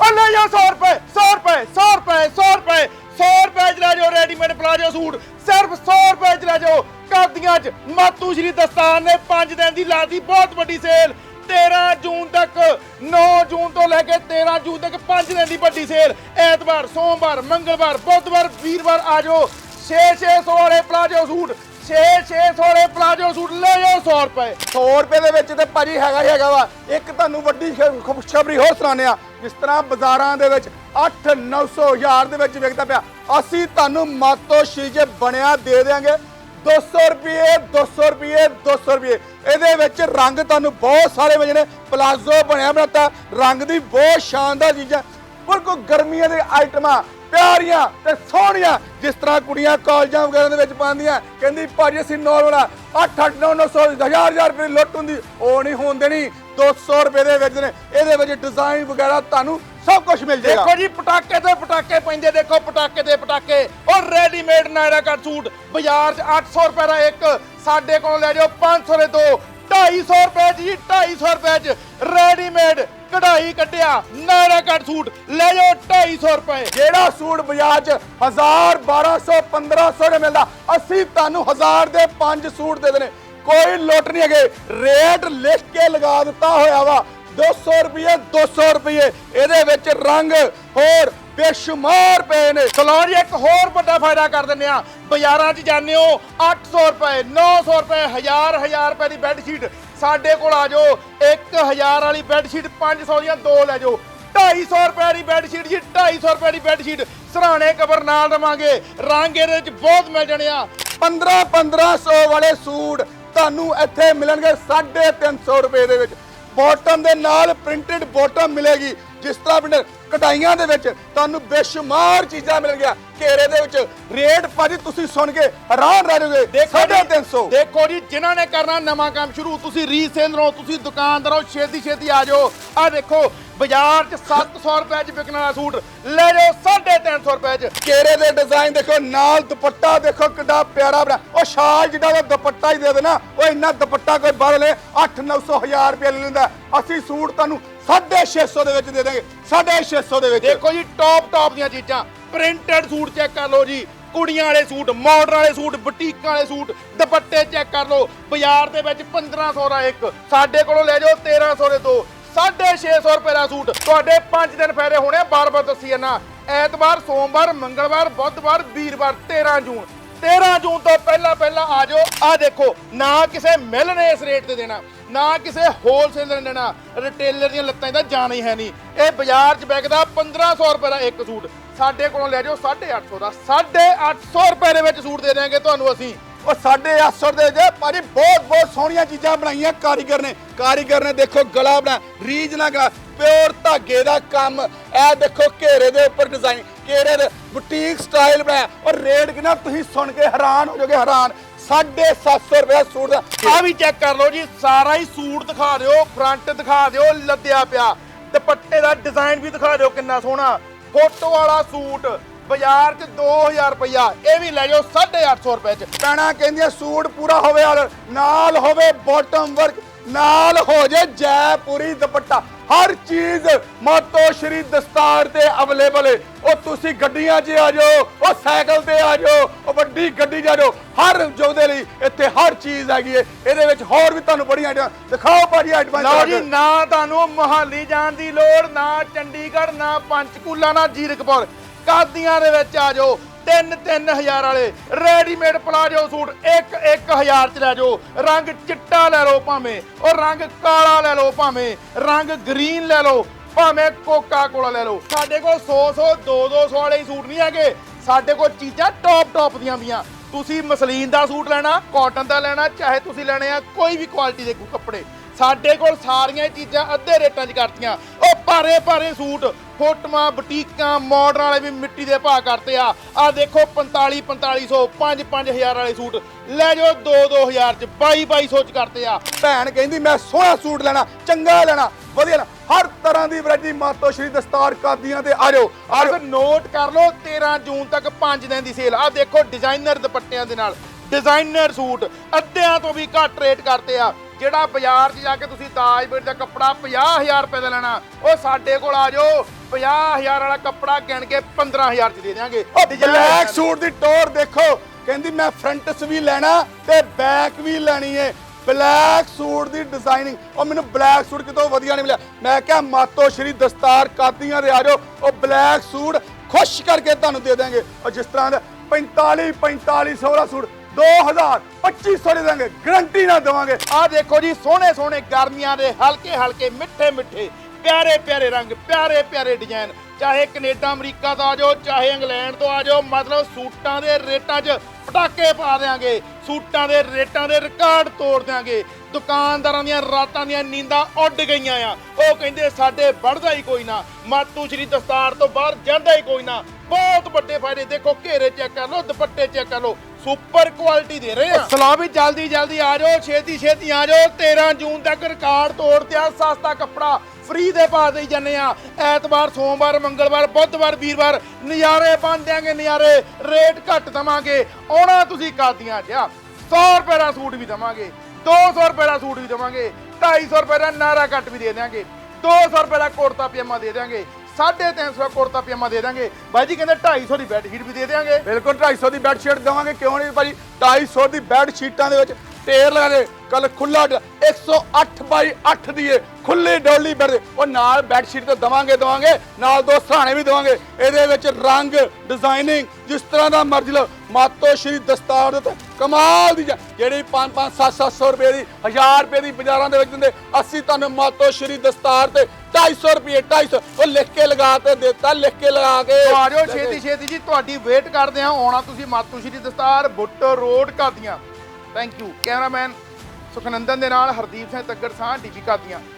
ਉਹ ਲੈ ਜਾ 100 ਰੁਪਏ 100 ਰੁਪਏ 100 ਰੁਪਏ 100 ਰੁਪਏ 100 ਰੁਪਏ ਚ ਲੈ ਜਾਓ ਰੈਡੀਮੇਡ ਪਲਾਜੋ ਸੂਟ। ਸਿਰਫ 100 ਰੁਪਏ ਚ ਲੈ ਜਾਓ ਕਰਦੀਆਂ ਚ ਮਾਤੂ ਸ਼੍ਰੀ ਦਸਤਾਨ ਨੇ 5 ਦਿਨ ਦੀ ਲਾਤੀ ਬਹੁਤ ਵੱਡੀ ਸੇਲ 13 ਜੂਨ ਤੱਕ 9 ਜੂਨ ਤੋਂ ਲੈ ਕੇ 13 ਜੂਨ ਤੱਕ 5 ਦਿਨ ਦੀ ਵੱਡੀ ਸੇਲ ਐਤਵਾਰ, ਸੋਮਵਾਰ, ਮੰਗਲਵਾਰ, ਬੁੱਧਵਾਰ, ਵੀਰਵਾਰ ਆ ਜਾਓ। 6-600 ਵਾਲੇ ਪਲਾਜੋ ਸੂਟ 6-600 ਵਾਲੇ ਪਲਾਜੋ ਸੂਟ, ਲੈ ਜਾਓ 100 ਰੁਪਏ। 100 ਰੁਪਏ ਦੇ ਵਿੱਚ ਤੇ ਭਾਜੀ ਹੈਗਾ ਹੀ ਹੈਗਾ ਵਾ। ਇੱਕ ਤੁਹਾਨੂੰ ਵੱਡੀ ਖ- ਖੁਸ਼ਖਬਰੀ ਹੋਰ ਸੁਣਾਉਂਦੇ ਆ ਜਿਸ ਤਰ੍ਹਾਂ ਬਾਜ਼ਾਰਾਂ ਦੇ ਵਿੱਚ 8 900 ਹਜ਼ਾਰ ਦੇ ਵਿੱਚ ਵਿਕਦਾ ਪਿਆ, ਅਸੀਂ ਤੁਹਾਨੂੰ ਮਾਤੋ ਸ਼ੀਜੇ ਬਣਿਆ ਦੇ ਦੇਾਂਗੇ 200 ਰੁਪਏ 200 ਰੁਪਏ 200 ਰੁਪਏ। ਇਹਦੇ ਵਿੱਚ ਰੰਗ ਤੁਹਾਨੂੰ ਬਹੁਤ ਸਾਰੇ ਵਜੇ ਨੇ ਪਲਾਜ਼ੋ ਬਣਿਆ ਬਣਾਤਾ। ਰੰਗ ਦੀ ਬਹੁਤ ਸ਼ਾਨਦਾਰ ਚੀਜ਼ਾਂ। ਬਿਲਕੁਲ ਗਰਮੀਆਂ ਦੇ ਆਈਟਮਾਂ ਪਿਆਰੀਆਂ ਤੇ ਸੋਹਣੀਆਂ, ਜਿਸ ਤਰ੍ਹਾਂ ਕੁੜੀਆਂ ਕਾਲਜਾਂ ਵਗੈਰਾ ਦੇ ਵਿੱਚ ਪਾਉਂਦੀਆਂ। ਕਹਿੰਦੀ, ਭਾਜੀ, ਅਸੀਂ ਨੋਰਮਲ 8 8 9 900 ਹਜ਼ਾਰ ਹਜ਼ਾਰ ਰੁਪਏ ਲੁੱਟ ਹੁੰਦੀ। ਉਹ ਨਹੀਂ ਹੋਣ ਦੇਣੀ 200 ਰੁਪਏ ਦੇ ਵਿੱਚ ਨੇ। ਇਹਦੇ ਵਿੱਚ ਡਿਜ਼ਾਈਨ ਵਗੈਰਾ ਤੁਹਾਨੂੰ ਸਭ ਕੁਝ ਮਿਲ ਜਾਏਗਾ। ਦੇਖੋ ਜੀ, ਪਟਾਕੇ ਤੇ ਪਟਾਕੇ ਪੈਂਦੇ, ਦੇਖੋ ਪਟਾਕੇ ਤੇ ਪਟਾਕੇ। ਔਰ ਰੈਡੀਮੇਡ ਨਾਇਰਾ ਕੱਟ ਸੂਟ। ਬਾਜ਼ਾਰ 'ਚ 800 ਰੁਪਏ ਦਾ ਇੱਕ, ਸਾਡੇ ਕੋਲ ਲੈ ਜਾਓ 500 ਦੇ ਦੋ। 250 ਰੁਪਏ ਜੀ 250 ਰੁਪਏ 'ਚ ਰੈਡੀਮੇਡ ਕਢਾਈ ਕੱਢਿਆ ਨਾਇਰਾ ਕੱਟ ਸੂਟ, ਲੈ ਜਾਓ 250 ਰੁਪਏ। ਜਿਹੜਾ ਸੂਟ ਬਾਜ਼ਾਰ 'ਚ 1000 1200 1500 ਦੇ ਮਿਲਦਾ, ਅਸੀਂ ਤੁਹਾਨੂੰ 1000 ਦੇ 5 ਸੂਟ ਦੇ ਦੇਣੇ। ਕੋਈ ਲੁੱਟ ਨਹੀਂ ਹੈਗੇ। ਰੇਟ ਲਿਖ ਕੇ ਲਗਾ ਦਿੱਤਾ ਹੋਇਆ ਵਾ। 200 ਰੁਪਏ 200 ਰੁਪਏ। ਇਹਦੇ ਵਿੱਚ ਰੰਗ ਹੋਰ ਬੇਸ਼ੁਮਾਰ ਪਏ ਨੇ। ਚਲੋ ਜੀ ਇੱਕ ਹੋਰ ਵੱਡਾ ਫਾਇਦਾ ਕਰ ਦਿੰਦੇ ਆ। ਬਾਜ਼ਾਰਾਂ 'ਚ ਜਾਂਦੇ ਹੋ 800 ਰੁਪਏ 900 ਰੁਪਏ 1000 1000 ਰੁਪਏ ਦੀ ਬੈੱਡ ਸ਼ੀਟ ਸਾਡੇ ਕੋਲ ਆ ਜਾਓ 1000 ਵਾਲੀ ਬੈੱਡ ਸ਼ੀਟ 500 ਦੀਆਂ ਦੋ ਲੈ ਜਾਓ। 250 ਰੁਪਏ ਦੀ ਬੈੱਡ ਸ਼ੀਟ ਜੀ 250 ਰੁਪਏ ਦੀ ਬੈੱਡ ਸ਼ੀਟ ਸਰਾਣੇ ਕਬਰ ਨਾਲ ਦਵਾਂਗੇ। ਰੰਗ ਇਹਦੇ ਵਿੱਚ ਬਹੁਤ ਮਿਲ ਜਾਣੇ ਆ। 15 1500 ਵਾਲੇ ਸੂਟ ਤੁਹਾਨੂੰ ਇੱਥੇ ਮਿਲਣਗੇ 350 ਰੁਪਏ ਦੇ ਵਿੱਚ। ਬਾਟਮ ਦੇ ਨਾਲ ਪ੍ਰਿੰਟਡ ਬਾਟਮ ਮਿਲੇਗੀ। ਜਿਸ ਤਰ੍ਹਾਂ ਪ੍ਰਿੰਟਡ ਕਟਾਈਆਂ ਦੇ ਵਿੱਚ ਤੁਹਾਨੂੰ ਬੇਸ਼ੁਮਾਰ ਚੀਜ਼ਾਂ ਮਿਲ ਗਿਆ ਘੇਰੇ ਦੇ ਵਿੱਚ ਰੇਟ ਭਾਜੀ ਤੁਸੀਂ ਸੁਣ ਕੇ ਹੈਰਾਨ ਰਹਿ ਜਾਓਗੇ। ਦੇਖੋ ਜੀ, 350 ਦੇਖੋ ਜੀ ਜਿਨ੍ਹਾਂ ਨੇ ਕਰਨਾ ਨਵਾਂ ਕੰਮ ਸ਼ੁਰੂ ਤੁਸੀਂ ਰੀਸੇਲਰ ਤੁਸੀਂ ਦੁਕਾਨਦਾਰ ਛੇਤੀ ਛੇਤੀ ਆ ਜਾਓ। ਆ ਦੇਖੋ ਬਾਜ਼ਾਰ 'ਚ 700 ਰੁਪਏ 'ਚ ਵਿਕਣ ਵਾਲਾ ਸੂਟ ਲੈ ਜਾਓ 350 ਰੁਪਏ 'ਚ। ਘੇਰੇ ਦੇ ਡਿਜ਼ਾਈਨ ਦੇਖੋ ਨਾਲ ਦੁਪੱਟਾ ਦੇਖੋ ਕਿੱਡਾ ਪਿਆਰਾ ਬਣਾ। ਉਹ ਸ਼ਾਲ ਜਿੱਡਾ ਦਾ ਦੁਪੱਟਾ ਹੀ ਦੇ ਦੇਣਾ ਉਹ ਇੰਨਾ ਦੁਪੱਟਾ ਕੋਈ ਬਾਹਰ ਲੈ 8 900 ਹਜ਼ਾਰ ਰੁਪਏ ਲੈ ਲੈਂਦਾ। ਅਸੀਂ ਸੂਟ ਤੁਹਾਨੂੰ 650 ਦੇ ਵਿੱਚ ਦੇ ਦਾਂਗੇ 650 ਦੇ ਵਿੱਚ। ਦੇਖੋ ਜੀ ਟੌਪ ਟੌਪ ਦੀਆਂ ਚੀਜ਼ਾਂ। ਪ੍ਰਿੰਟਡ ਸੂਟ ਚੈੱਕ ਕਰ ਲਓ ਜੀ। ਕੁੜੀਆਂ ਵਾਲੇ ਸੂਟ ਮਾਡਰਨ ਵਾਲੇ ਸੂਟ ਬੁਟੀਕਾਂ ਵਾਲੇ ਸੂਟ, ਦੁਪੱਟੇ ਚੈੱਕ ਕਰ ਲਓ। ਬਾਜ਼ਾਰ ਦੇ ਵਿੱਚ 1500 ਦਾ ਇੱਕ। ਸਾਡੇ ਕੋਲੋਂ ਲੈ ਜਾਓ 1300 ਦੇ ਦੋ। 650 ਰੁਪਏ ਦਾ ਸੂਟ। ਤੁਹਾਡੇ 5 ਦਿਨ ਫਾਇਦੇ ਹੋਣੇ, ਬਾਰ-ਬਾਰ ਦੱਸੀ ਜਾਣਾ ਐਤਵਾਰ, ਸੋਮਵਾਰ, ਮੰਗਲਵਾਰ, ਬੁੱਧਵਾਰ, ਵੀਰਵਾਰ 13 ਜੂਨ। 13 ਜੂਨ ਤੋਂ ਪਹਿਲਾਂ ਪਹਿਲਾਂ ਆ ਜਾਓ। ਆ ਦੇਖੋ, ਨਾ ਕਿਸੇ ਮਿਲ ਨੇ ਇਸ ਰੇਟ ਤੇ ਦੇਣਾ। ਨਾ ਕਿਸੇ ਹੋਲਸੇਲਰ ਨੇ ਦੇਣਾ। ਰਿਟੇਲਰ ਦੀਆਂ ਲੱਤਾਂ ਇਹਦਾ ਜਾਣਾ ਹੀ ਹੈ ਨਹੀਂ। ਇਹ ਬਾਜ਼ਾਰ 'ਚ ਵਿਕਦਾ 1500 ਰੁਪਏ ਦਾ ਇੱਕ ਸੂਟ। ਸਾਡੇ ਕੋਲੋਂ ਲੈ ਜਾਓ 850 ਦਾ 850 ਰੁਪਏ ਦੇ ਵਿੱਚ ਸੂਟ ਦੇ ਦੇਵਾਂਗੇ ਤੁਹਾਨੂੰ ਅਸੀਂ। ਉਹ ਸਾਡੇ 800 ਦੇ ਜੇ, ਭਾਜੀ ਬਹੁਤ ਬਹੁਤ ਸੋਹਣੀਆਂ ਚੀਜ਼ਾਂ ਬਣਾਈਆਂ ਕਾਰੀਗਰ ਨੇ। ਕਾਰੀਗਰ ਨੇ ਦੇਖੋ ਗਲਾ ਬਣਾ, ਰੀਜ ਨਾਲ ਗਲਾ, ਪਿਓਰ ਧਾਗੇ ਦਾ ਕੰਮ। ਇਹ ਦੇਖੋ ਘੇਰੇ ਦੇ ਉੱਪਰ ਡਿਜ਼ਾਈਨ ਘੇਰੇ ਦੇ ਬੁਟੀਕ ਸਟਾਈਲ ਬਣਾਇਆ। ਔਰ ਰੇਟ ਕਿੰਨਾ, ਤੁਸੀਂ ਸੁਣ ਕੇ ਹੈਰਾਨ ਹੋ ਜਾਓਗੇ, ਹੈਰਾਨ। 750 ਰੁਪਏ ਸੂਟ ਦਾ। ਆ ਵੀ ਚੈੱਕ ਕਰ ਲਓ ਜੀ, ਸਾਰਾ ਹੀ ਸੂਟ ਦਿਖਾ ਦਿਓ ਫਰੰਟ ਦਿਖਾ ਦਿਓ, ਲੱਦਿਆ ਪਿਆ। ਦੁਪੱਟੇ ਦਾ ਡਿਜ਼ਾਈਨ ਵੀ ਦਿਖਾ ਦਿਓ ਕਿੰਨਾ ਸੋਹਣਾ। ਫੋਟੋ ਵਾਲਾ ਸੂਟ, ਬਾਜ਼ਾਰ 'ਚ 2000 ਰੁਪਇਆ ਇਹ ਵੀ ਲੈ ਜਾਓ 850 ਰੁਪਏ 'ਚ। ਪੈਣਾ ਕਹਿੰਦੀਆਂ, ਸੂਟ ਪੂਰਾ ਹੋਵੇ ਔਰ ਨਾਲ ਹੋਵੇ ਬਾਟਮ ਵਰਕ ਨਾਲ ਹੋ ਜੇ ਜੈਪੁਰੀ ਦੁਪੱਟਾ। ਹਰ ਚੀਜ਼ ਮਾਤੋ ਸ਼੍ਰੀ ਦਸਤਾਰ ਤੇ ਅਵੇਲੇਬਲ ਹੈ ਉਹ ਤੁਸੀਂ ਗੱਡੀਆਂ 'ਚ ਆ ਜਾਓ ਉਹ ਸਾਈਕਲ ਤੇ ਆ ਜਾਓ ਉਹ ਵੱਡੀ ਗੱਡੀ 'ਚ ਆ ਜਾਓ। ਹਰ ਜੋਦੇ ਲਈ ਇੱਥੇ ਹਰ ਚੀਜ਼ ਹੈਗੀ ਹੈ ਇਹਦੇ ਵਿੱਚ ਹੋਰ ਵੀ ਤੁਹਾਨੂੰ ਬੜੀਆਂ ਆਈਟਮਾਂ ਦਿਖਾਓ ਭਾਜੀ ਆਈਟਮਾਂ ਲਓ ਜੀ ਨਾ ਤੁਹਾਨੂੰ ਮੋਹਾਲੀ ਜਾਣ ਦੀ ਲੋੜ ਨਾ ਚੰਡੀਗੜ੍ਹ ਨਾ ਪੰਚਕੂਲਾ ਨਾ ਜੀਰਕਪੁਰ। ਕਾਦੀਆਂ ਦੇ ਵਿੱਚ ਆ ਜਾਓ। 3-3000 ਵਾਲੇ ਰੈਡੀਮੇਡ ਪਲਾਜੋ ਸੂਟ 1-1000 ਚ ਲੈ ਜਾਓ। ਰੰਗ ਚਿੱਟਾ ਲੈ ਲਓ ਭਾਵੇਂ ਉਹ ਰੰਗ ਕਾਲਾ ਲੈ ਲਓ ਭਾਵੇਂ, ਰੰਗ ਗ੍ਰੀਨ ਲੈ ਲਓ ਭਾਵੇਂ ਕੋਕਾ ਕੋਲਾ ਲੈ ਲਓ। ਸਾਡੇ ਕੋਲ 100-100 2-200 ਵਾਲੇ ਹੀ ਸੂਟ ਨਹੀਂ ਹੈਗੇ। ਸਾਡੇ ਕੋਲ ਚੀਜ਼ਾਂ ਟੌਪ ਟੌਪ ਦੀਆਂ ਵੀਆਂ ਤੁਸੀਂ ਮਸਲੀਨ ਦਾ ਸੂਟ ਲੈਣਾ ਕਾਟਨ ਦਾ ਲੈਣਾ, ਚਾਹੇ ਤੁਸੀਂ ਲੈਣੇ ਆ ਕੋਈ ਵੀ ਕੁਆਲਿਟੀ ਦੇ ਕੱਪੜੇ। ਸਾਡੇ ਕੋਲ ਸਾਰੀਆਂ ਚੀਜ਼ਾਂ ਅੱਧੇ ਰੇਟਾਂ 'ਚ ਕਰਤੀਆਂ। ਉਹ ਭਾਰੇ ਭਾਰੇ ਸੂਟ, ਫੋਟੋਆਂ, ਬੁਟੀਕਾਂ ਮਾਡਰਨ ਵਾਲੇ ਵੀ ਮਿੱਟੀ ਦੇ ਭਾਅ ਕਰਤੇ ਆ। ਆ ਦੇਖੋ 45 4500 5 5000 ਵਾਲੇ ਸੂਟ। ਲੈ ਜਾਓ 2 2000 ਚ 22 2200 ਚ ਕਰਤੇ ਆ। ਭੈਣ ਕਹਿੰਦੀ, ਮੈਂ ਸੋਹਣਾ ਸੂਟ ਲੈਣਾ, ਚੰਗਾ ਲੈਣਾ, ਵਧੀਆ ਲੈਣਾ। ਹਰ ਤਰ੍ਹਾਂ ਦੀ ਵੈਰਾਈਟੀ ਮਾਤੋ ਸ਼੍ਰੀ ਦਸਤਾਰ ਕਾਦੀਆਂ ਤੇ ਆ ਜਾਓ, ਆ ਨੋਟ ਕਰ ਲਓ 13 ਜੂਨ ਤੱਕ 5 ਦਿਨ ਦੀ ਸੇਲ ਆ। ਦੇਖੋ ਡਿਜ਼ਾਈਨਰ ਦੁਪੱਟਿਆਂ ਦੇ ਨਾਲ ਡਿਜ਼ਾਈਨਰ ਸੂਟ, ਅੱਧਿਆਂ ਤੋਂ ਵੀ ਘੱਟ ਰੇਟ ਕਰਤੇ ਆ। ਜਿਹੜਾ ਬਾਜ਼ਾਰ 'ਚ ਜਾ ਕੇ ਤੁਸੀਂ ਤਾਜਪੁਰ ਦਾ ਕੱਪੜਾ 50000 ਰੁਪਏ ਦਾ ਲੈਣਾ ਉਹ ਸਾਡੇ ਕੋਲ ਆ ਜਾਓ। 50000 ਵਾਲਾ ਕੱਪੜਾ ਗਿਣ ਕੇ 15000 'ਚ ਦੇ ਦਿਆਂਗੇ। ਉਹ ਬਲੈਕ ਸੂਟ ਦੀ ਟੋਰ ਦੇਖੋ। ਕਹਿੰਦੀ ਮੈਂ ਫਰੰਟਸ ਵੀ ਲੈਣਾ ਤੇ ਬੈਕ ਵੀ ਲੈਣੀ ਏ। ਬਲੈਕ ਸੂਟ ਦੀ ਡਿਜ਼ਾਈਨਿੰਗ ਉਹ ਮੈਨੂੰ ਬਲੈਕ ਸੂਟ ਕਿਤੋਂ ਵਧੀਆ ਨਹੀਂ ਮਿਲਿਆ। ਮੈਂ ਕਿਹਾ ਮਾਤੋ ਸ਼੍ਰੀ ਦਸਤਾਰ ਕਾਦੀਆਂ ਦੇ ਆ ਜਾਓ। ਉਹ ਬਲੈਕ ਸੂਟ ਖੁਸ਼ ਕਰਕੇ ਤੁਹਾਨੂੰ ਦੇ ਦਾਂਗੇ ਉਹ ਜਿਸ ਤਰ੍ਹਾਂ ਦਾ 45 4500 ਦਾ ਸੂਟ 2000 2500 ਦੇ ਦਾਂਗੇ ਗਰੰਟੀ ਨਾਲ ਦੇਵਾਂਗੇ। ਆਹ ਦੇਖੋ ਜੀ, ਸੋਹਣੇ ਸੋਹਣੇ ਗਰਮੀਆਂ ਦੇ ਹਲਕੇ ਹਲਕੇ, ਮਿੱਠੇ ਮਿੱਠੇ, ਪਿਆਰੇ ਪਿਆਰੇ ਰੰਗ, ਪਿਆਰੇ ਪਿਆਰੇ ਡਿਜ਼ਾਈਨ ਚਾਹੇ ਕੈਨੇਡਾ, ਅਮਰੀਕਾ ਤੋਂ ਆ ਜਾਓ, ਚਾਹੇ ਇੰਗਲੈਂਡ ਤੋਂ ਆ ਜਾਓ, ਮਤਲਬ ਸੂਟਾਂ ਦੇ ਰੇਟਾਂ 'ਚ ਪਟਾਕੇ ਪਾ ਦੇਾਂਗੇ ਸੂਟਾਂ ਦੇ ਰੇਟਾਂ ਦੇ ਰਿਕਾਰਡ ਤੋੜ ਦੇਾਂਗੇ ਦੁਕਾਨਦਾਰਾਂ ਦੀਆਂ ਰਾਤਾਂ ਦੀਆਂ ਨੀਂਦਾਂ ਉੱਡ ਗਈਆਂ ਆ। ਉਹ ਕਹਿੰਦੇ, ਸਾਡੇ ਵੜਦਾ ਹੀ ਕੋਈ ਨਾ। ਮਾਤੂ ਸ਼੍ਰੀ ਦਸਤਾਰ ਤੋਂ ਬਾਹਰ ਜਾਂਦਾ ਹੀ ਕੋਈ ਨਾ। ਬਹੁਤ ਵੱਡੇ ਫਾਇਦੇ। ਦੇਖੋ, ਘੇਰੇ ਚੈੱਕ ਕਰ ਲਓ, ਦੁਪੱਟੇ ਚੈੱਕ ਕਰ ਲਓ। ਸੁਪਰ ਕੁਆਲਿਟੀ ਦੇ ਰਹੇ ਆ। ਸਲਾਹ ਵੀ ਜਲਦੀ ਜਲਦੀ ਆ ਜਾਓ, ਛੇਤੀ ਛੇਤੀ ਆ ਜਾਓ। 13 ਜੂਨ ਤੱਕ ਰਿਕਾਰਡ ਤੋੜ ਤੇ ਆ, ਸਸਤਾ ਕੱਪੜਾ ਫ੍ਰੀ ਦੇ ਪਾ ਦੇਈ ਜਾਂਦੇ ਆ। ਐਤਵਾਰ, ਸੋਮਵਾਰ, ਮੰਗਲਵਾਰ, ਬੁੱਧਵਾਰ, ਵੀਰਵਾਰ, ਨਜ਼ਾਰੇ ਬਣ ਦਿਆਂਗੇ, ਨਜ਼ਾਰੇ ਰੇਟ ਘੱਟ ਦਵਾਂਗੇ। ਆਉਣਾ ਤੁਸੀਂ ਕਾਦੀਆਂ ਜਿਆ 100 ਰੁਪਏ ਦਾ ਸੂਟ ਵੀ ਦਵਾਂਗੇ 200 ਰੁਪਏ ਦਾ ਸੂਟ ਵੀ ਦਵਾਂਗੇ 250 ਰੁਪਏ ਦਾ ਨਾਰਾ ਕੱਟ ਵੀ ਦੇ ਦਿਆਂਗੇ 200 ਰੁਪਏ ਦਾ ਕੁੜਤਾ ਪਜਾਮਾ ਦੇ ਦਿਆਂਗੇ 350 ਦਾ ਕੁੜਤਾ ਪਜਾਮਾ ਦੇ ਦਿਆਂਗੇ। ਬਾਈ ਜੀ ਕਹਿੰਦੇ 250 ਦੀ ਬੈੱਡ ਸ਼ੀਟ ਵੀ ਦੇ ਦਿਆਂਗੇ। ਬਿਲਕੁਲ 250 ਦੀ ਬੈੱਡ ਸ਼ੀਟ ਦੇਵਾਂਗੇ। ਕਿਉਂ ਨਹੀਂ ਭਾਜੀ? 250 ਦੀ ਬੈੱਡ ਸ਼ੀਟਾਂ ਦੇ ਵਿੱਚ ਟੇਰ ਲਗਾ ਦੇ। ਕੱਲ ਖੁੱਲਾ 108 ਬਾਈ 8 ਦੀ ਏ ਖੁੱਲੀ ਡੋਲੀ ਬੈੱਡ ਉਹ ਨਾਲ ਬੈੱਡ ਸ਼ੀਟ ਤੇ ਦਵਾਂਗੇ ਦਵਾਂਗੇ। ਨਾਲ ਦੋ ਸਹਾਣੇ ਵੀ ਦਵਾਂਗੇ। ਇਹਦੇ ਵਿੱਚ ਰੰਗ ਡਿਜ਼ਾਈਨਿੰਗ ਜਿਸ ਤਰ੍ਹਾਂ ਦਾ ਮਰਜ਼ੀ ਲਓ। ਮਾਤੋ ਸ਼੍ਰੀ ਦਸਤਾਰ ਦੇ ਕਮਾਲ ਦੀ ਜਾ- ਜਿਹੜੀ 5 5 7 700 ਰੁਪਏ ਦੀ 1000 ਰੁਪਏ ਦੀ ਬਾਜ਼ਾਰਾਂ ਦੇ ਵਿੱਚ ਦਿੰਦੇ। ਅਸੀਂ ਤੁਹਾਨੂੰ ਮਾਤੋ ਸ਼੍ਰੀ ਦਸਤਾਰ ਤੇ 250 ਰੁਪਏ 250 ਉਹ ਲਿਖ ਕੇ ਲਗਾ ਤੇ ਦਿੱਤਾ ਲਿਖ ਕੇ ਲਗਾ ਕੇ। ਆ ਜਾਓ ਛੇਤੀ ਛੇਤੀ ਜੀ ਤੁਹਾਡੀ ਵੇਟ ਕਰਦੇ ਆ ਆਉਣਾ ਤੁਸੀਂ ਮਾਤੂ Shri Dastar Butto road Qadian thank you cameraman Sukhnandan ਦੇ ਨਾਲ ਹਰਦੀਪ ਸਿੰਘ ਤੱਗੜ ਸਾਹ ਡੀਪੀ ਕਾਦੀਆਂ